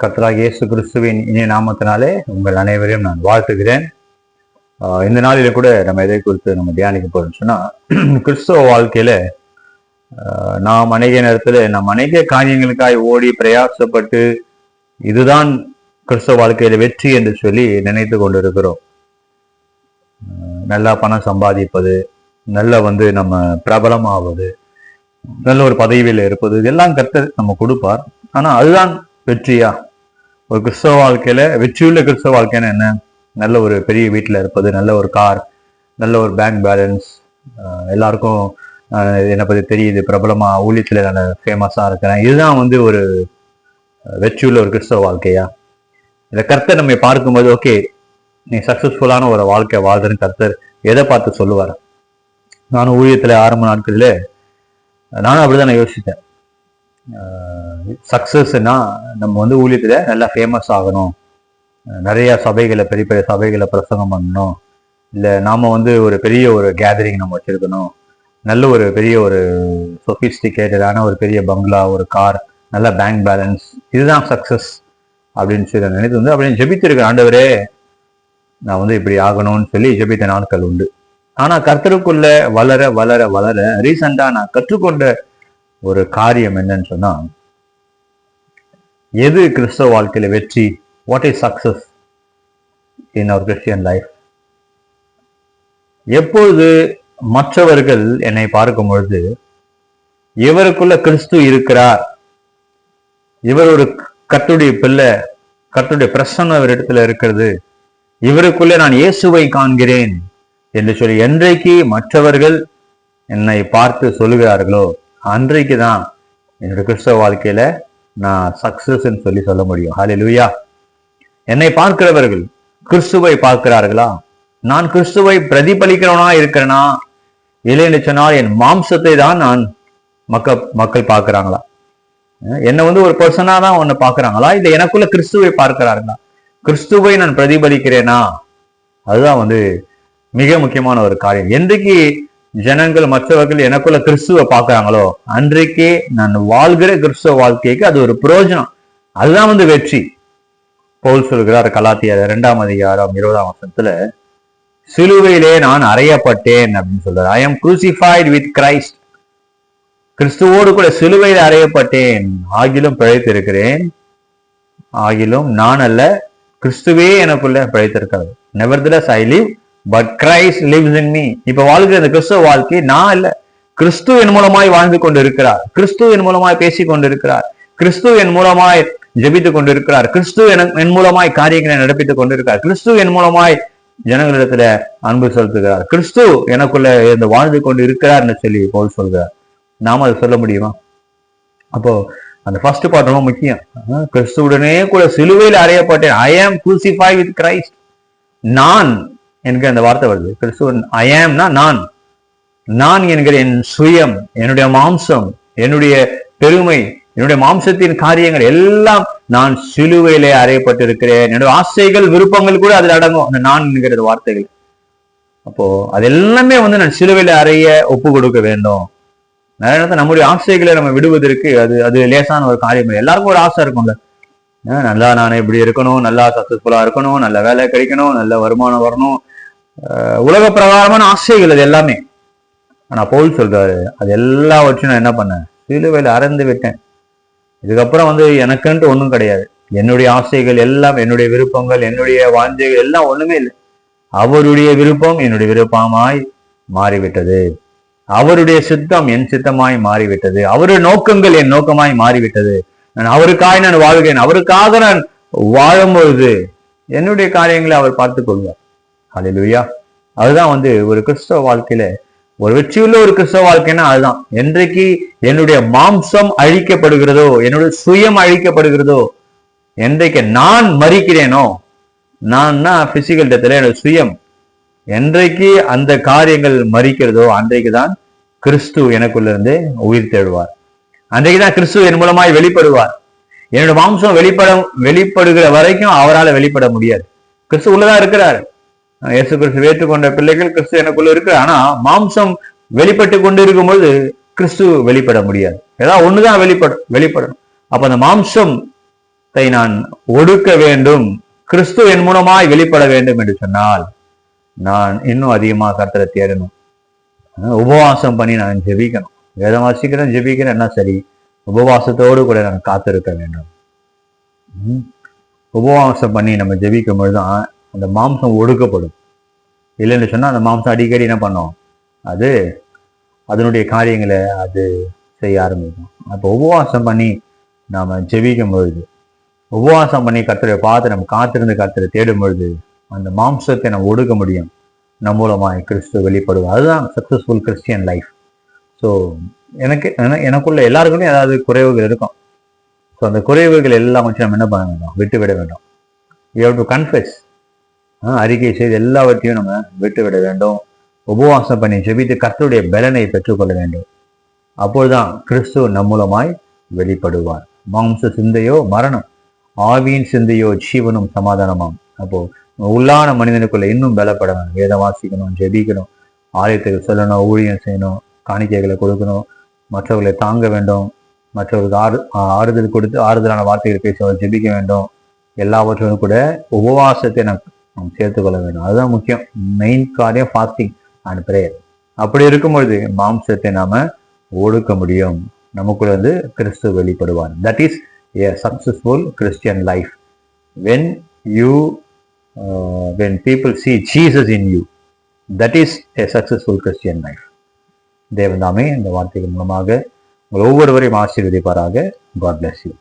கர்த்தராக இயேசு கிறிஸ்துவின் இனிய நாமத்தினாலே உங்கள் அனைவரையும் நான் வாழ்த்துகிறேன். இந்த நாளில கூட நம்ம எதை குறித்து நம்ம தியானிக்க போறோம்னு சொன்னா கிறிஸ்துவ வாழ்க்கையில ஆஹ் நாம் அநேக நேரத்துல நாம் அநேக காரியங்களுக்காய் ஓடி பிரயாசப்பட்டு இதுதான் கிறிஸ்தவ வாழ்க்கையில வெற்றி என்று சொல்லி நினைத்து கொண்டிருக்கிறோம். நல்லா பணம் சம்பாதிப்பது நல்ல வந்து நம்ம பிரபலமாவது நல்ல ஒரு பதவியில் இருப்பது இதெல்லாம் கர்த்தர் நம்ம கொடுப்பார். ஆனா அதுதான் வெற்றியா? ஒரு கிறிஸ்தவ வாழ்க்கையில வெற்றியுள்ள கிறிஸ்தவ வாழ்க்கைன்னா என்ன? நல்ல ஒரு பெரிய வீட்டில் இருப்பது நல்ல ஒரு கார் நல்ல ஒரு பேங்க் பேலன்ஸ் எல்லாருக்கும் என்னை பற்றி தெரியுது பிரபலமா ஊழியத்தில் நான் ஃபேமஸாக இருக்கிறேன். இதுதான் வந்து ஒரு வெற்றியுள்ள ஒரு கிறிஸ்தவ வாழ்க்கையா? இந்த கர்த்தர் நம்ம பார்க்கும்போது ஓகே நீ சக்சஸ்ஃபுல்லான ஒரு வாழ்க்கை வாழ்றன்னு கர்த்தர் எதை பார்த்து சொல்லுவார்? நானும் ஊழியத்தில் ஆரம்ப நாட்களில் நானும் அப்படிதான் நான் யோசித்தேன். சக்சஸ்னா நம்ம வந்து ஊழியத்தில் நல்லா ஃபேமஸ் ஆகணும். நிறையா நிறைய சபைகளை பெரிய பெரிய சபைகளை பிரசங்கம் பண்ணணும். இல்லை நாம் வந்து ஒரு பெரிய ஒரு கேதரிங் நம்ம வச்சுருக்கணும். நல்ல ஒரு பெரிய ஒரு சொஃபிஸ்டிகேட்டடான ஒரு பெரிய பங்களா ஒரு கார் நல்ல பேங்க் பேலன்ஸ் இதுதான் சக்ஸஸ் அப்படின்னு சொல்லி நான் நினைத்து வந்து அப்படின்னு ஜெபித்திருக்கேன் ஆண்டவரே நான் வந்து இப்படி ஆகணும்னு சொல்லி ஜெபித்த நாட்கள் உண்டு. ஆனால் கர்த்தருக்குள்ள வளர வளர வளர ரீசெண்டா நான் கற்றுக்கொண்ட ஒரு காரியம் என்னன்னு சொன்னா எது கிறிஸ்தவ வாழ்க்கையில வெற்றி? What is success in our Christian life எப்பொழுது மற்றவர்கள் என்னை பார்க்கும் பொழுது இவருக்குள்ள கிறிஸ்து இருக்கிறார் இவர் ஒரு கத்துடைய பிள்ளை கத்துடைய பிரசன்னம் அவர் இடத்துல இருக்கிறது இவருக்குள்ளே நான் இயேசுவை காண்கிறேன் என்று சொல்லி என்றைக்கு மற்றவர்கள் என்னை பார்த்து சொல்லுகிறார்களோ அன்றைக்கு தான் என்னோட கிறிஸ்தவ வாழ்க்கையில நான் சக்சஸ் சொல்லி சொல்ல முடியும். ஹalleluya என்னை பார்க்கிறவர்கள் கிறிஸ்துவை பார்க்கிறார்களா? நான் கிறிஸ்துவை பிரதிபலிக்கிறவனா இருக்கிறேனா? இல்லைன்னு சொன்னால் என் மாம்சத்தை தான் நான் மக்கள் மக்கள் பார்க்கிறாங்களா? என்னை வந்து ஒரு பர்சனா தான் ஒன்னு பார்க்கறாங்களா? இல்லை எனக்குள்ள கிறிஸ்துவை பார்க்கிறார்களா? கிறிஸ்துவை நான் பிரதிபலிக்கிறேனா? அதுதான் வந்து மிக முக்கியமான ஒரு காரியம். என்றைக்கு ஜனங்கள் மற்றவர்கள் எனக்குள்ள கிறிஸ்துவை பாக்குறாங்களோ அன்றைக்கே நான் வாழ்கிற கிறிஸ்துவ வாழ்க்கைக்கு அது ஒரு பிரயோஜனம் அதுதான் வந்து வெற்றி. பவுல் சொல்கிறார் கலாத்தியார் இரண்டாம் அதிகாரம் இருபதாம் வருஷத்துல சிலுவையிலே நான் அறையப்பட்டேன் அப்படின்னு சொல்றாரு. I am crucified with Christ கிறிஸ்துவோடு கூட சிலுவையில் அறையப்பட்டேன். ஆகிலும் பிழைத்திருக்கிறேன். ஆகிலும் நான் அல்ல கிறிஸ்துவே எனக்குள்ள பிழைத்திருக்கிறது. Nevertheless I live but Christ lives in me இப்ப வாழ்கிற இந்த கிறிஸ்துவ வாழ்க்கை நான் இல்ல. கிறிஸ்து என் மூலமாய் வாழ்ந்து கொண்டு இருக்கிறார் கிறிஸ்து என் மூலமாய் பேசிக் கொண்டிருக்கிறார். கிறிஸ்து என் மூலமாய் ஜபித்துக் கொண்டிருக்கிறார். கிறிஸ்து என் மூலமாய் காரியங்களை நடப்பித்துக் கொண்டிருக்கிறார். கிறிஸ்து என் மூலமாய் ஜனங்களிடத்துல அன்பு செலுத்துகிறார். கிறிஸ்து எனக்குள்ள இருந்து வாழ்ந்து கொண்டு இருக்கிறார் சொல்லி போல் சொல்கிறார் நாம அதை சொல்ல முடியுமா? அப்போ அந்த ஃபர்ஸ்ட் பார்ட் ரொம்ப முக்கியம். கிறிஸ்துவுடனே கூட சிலுவையில் அறையப்பட்டேன். ஐ ஆம் crucified வித் கிரைஸ்ட் நான் என்கிற அந்த வார்த்தை வருது. கிறிஸ்துவன் ஐ நான். நான் என்கிற என் சுயம் என்னுடைய மாம்சம் என்னுடைய பெருமை என்னுடைய மாம்சத்தின் காரியங்கள் எல்லாம் நான் சிலுவையிலே அறையப்பட்டிருக்கிறேன். என்னுடைய ஆசைகள் விருப்பங்கள் கூட அதில் அடங்கும். அந்த நான் என்கிற வார்த்தைகள். அப்போ அது எல்லாமே வந்து நான் சிலுவையில அறைய ஒப்பு கொடுக்க வேண்டும். நிறைய நேரத்தில் நம்முடைய ஆசைகளை நம்ம விடுவதற்கு அது அது லேசான ஒரு காரியம். எல்லாருக்கும் ஒரு ஆசை இருக்கும்ல. நல்லா நான் இப்படி இருக்கணும் நல்லா சக்சஸ்ஃபுல்லா இருக்கணும் நல்ல வேலை கிடைக்கணும் நல்ல வருமானம் வரணும். உலக பிரகாரமான ஆசைகள் அது எல்லாமே. ஆனால் பவுல் சொல்றாரு அது எல்லாவற்றையும் நான் என்ன பண்ணேன்? சிலுவையில் அறந்து விட்டேன். இதுக்கப்புறம் வந்து எனக்குன்ட்டு ஒன்றும் கிடையாது. என்னுடைய ஆசைகள் எல்லாம் என்னுடைய விருப்பங்கள் என்னுடைய வாஞ்சைகள் எல்லாம் ஒண்ணுமே இல்லை. அவருடைய விருப்பம் என்னுடைய விருப்பமாய் மாறிவிட்டது. அவருடைய சித்தம் என் சித்தமாய் மாறிவிட்டது. அவருடைய நோக்கங்கள் என் நோக்கமாய் மாறிவிட்டது. நான் அவருக்காய் நான் வாழ்கிறேன். அவருக்காக நான் வாழும்பொழுது என்னுடைய காரியங்களை அவர் பார்த்துக் கொள்வார் அலையிலுயா அதுதான் வந்து ஒரு கிறிஸ்தவ வாழ்க்கையில ஒரு வெற்றியுள்ள ஒரு கிறிஸ்தவ வாழ்க்கைன்னா அதுதான். என்றைக்கு என்னுடைய மாம்சம் அழிக்கப்படுகிறதோ என்னுடைய சுயம் அழிக்கப்படுகிறதோ என்றைக்கு நான் மறிக்கிறேனோ நான்னா பிசிக்கல் டெத்தில் என்னோட சுயம் என்றைக்கு அந்த காரியங்கள் மறிக்கிறதோ அன்றைக்கு தான் கிறிஸ்து எனக்குள்ள இருந்து உயிர் தேடுவார். அன்றைக்கு தான் கிறிஸ்து என் மூலமாய் வெளிப்படுவார். என்னோட மாம்சம் வெளிப்பட வெளிப்படுகிற வரைக்கும் அவரால் வெளிப்பட முடியாது. கிறிஸ்து உள்ளதான் இருக்கிறார். இயேசு கிறிஸ்து ஏற்றுக்கொண்ட பிள்ளைகள் கிறிஸ்து எனக்குள்ள இருக்கு. ஆனா மாம்சம் வெளிப்பட்டு கொண்டு இருக்கும்போது கிறிஸ்து வெளிப்பட முடியாது. ஏதாவது ஒண்ணுதான் வெளிப்படும் வெளிப்படணும். அப்ப அந்த மாம்சம் தை நான் ஒடுக்க வேண்டும் கிறிஸ்து என் மூலமாய் வெளிப்பட வேண்டும் என்று சொன்னால் நான் இன்னும் அதிகமா கர்த்தரை தேடணும். உபவாசம் பண்ணி நான் ஜெபிக்கணும். வேதம் வாசிக்கிறேன் ஜெபிக்கிறேன் என்ன சரி? உபவாசத்தோடு கூட நான் காத்திருக்க வேண்டும். ம். உபவாசம் பண்ணி நம்ம ஜெபிக்கும் பொழுதுதான் அந்த மாம்சம் ஒடுக்கப்படும். இல்லைன்னு சொன்னால் அந்த மாம்சம் அடிக்கடி என்ன பண்ணும்? அது அதனுடைய காரியங்களை அது செய்ய ஆரம்பிக்கும். அப்போ உபவாசம் பண்ணி நாம் ஜெபிக்கும் பொழுது உபவாசம் பண்ணி கர்த்தரை பார்த்து நம்ம காத்திருந்து கத்தரை தேடும் பொழுது அந்த மாம்சத்தை நம்ம ஒடுக்க முடியும். நம்ம மூலமாக கிறிஸ்து வெளிப்படுவோம் அதுதான் சக்ஸஸ்ஃபுல் கிறிஸ்டியன் லைஃப் ஸோ எனக்கு எனக்குள்ள எல்லாருக்குமே ஏதாவது குறைவுகள் இருக்கும். ஸோ அந்த குறைவுகள் எல்லாம் வச்சு நம்ம என்ன பண்ண வேண்டும்? விட்டு விட வேண்டும். யூ ஹவ் டு கன்ஃபெஸ் அறிக்கை செய்து எல்லாவற்றையும் நம்ம விட்டுவிட வேண்டும். உபவாசம் பண்ணி ஜெபித்து கர்த்தருடைய பலனை பெற்றுக்கொள்ள வேண்டும். அப்பொழுதுதான் கிறிஸ்து நம் மூலமாய் வெளிப்படுவார். மாம்ச சிந்தையோ மரணம் ஆவியின் சிந்தையோ ஜீவனும் சமாதானமாம் அப்போ உள்ளான மனிதனுக்குள்ள இன்னும் பலப்படணும். வேதம் வாசிக்கணும் ஜெபிக்கணும் ஆலயத்துக்கு சொல்லணும் ஊழியம் செய்யணும் காணிக்கைகளை கொடுக்கணும் மற்றவர்களை தாங்க வேண்டும் மற்றவர்களுக்கு ஆறு ஆறுதல் கொடுத்து ஆறுதலான வார்த்தைகள் பேச ஜெபிக்க வேண்டும். எல்லாவற்றோடும் கூட உபவாசத்தை நாம் நாம் சேர்த்துக்கொள்ள வேண்டும். அதுதான் முக்கியம். மெயின் காரியம் ஃபாஸ்டிங் அண்ட் ப்ரேயர் அப்படி இருக்கும்பொழுது மாம்சத்தை நாம ஒடுக்க முடியும். நமக்குள்ள வந்து கிறிஸ்து வெளிப்படுவார். That is a successful Christian life when you when people see Jesus in you that is a successful Christian life தேவந்தாமே இந்த வார்த்தைகள் மூலமாக உங்கள் ஒவ்வொருவரையும் ஆசீர்வதிப்பாராக. God bless you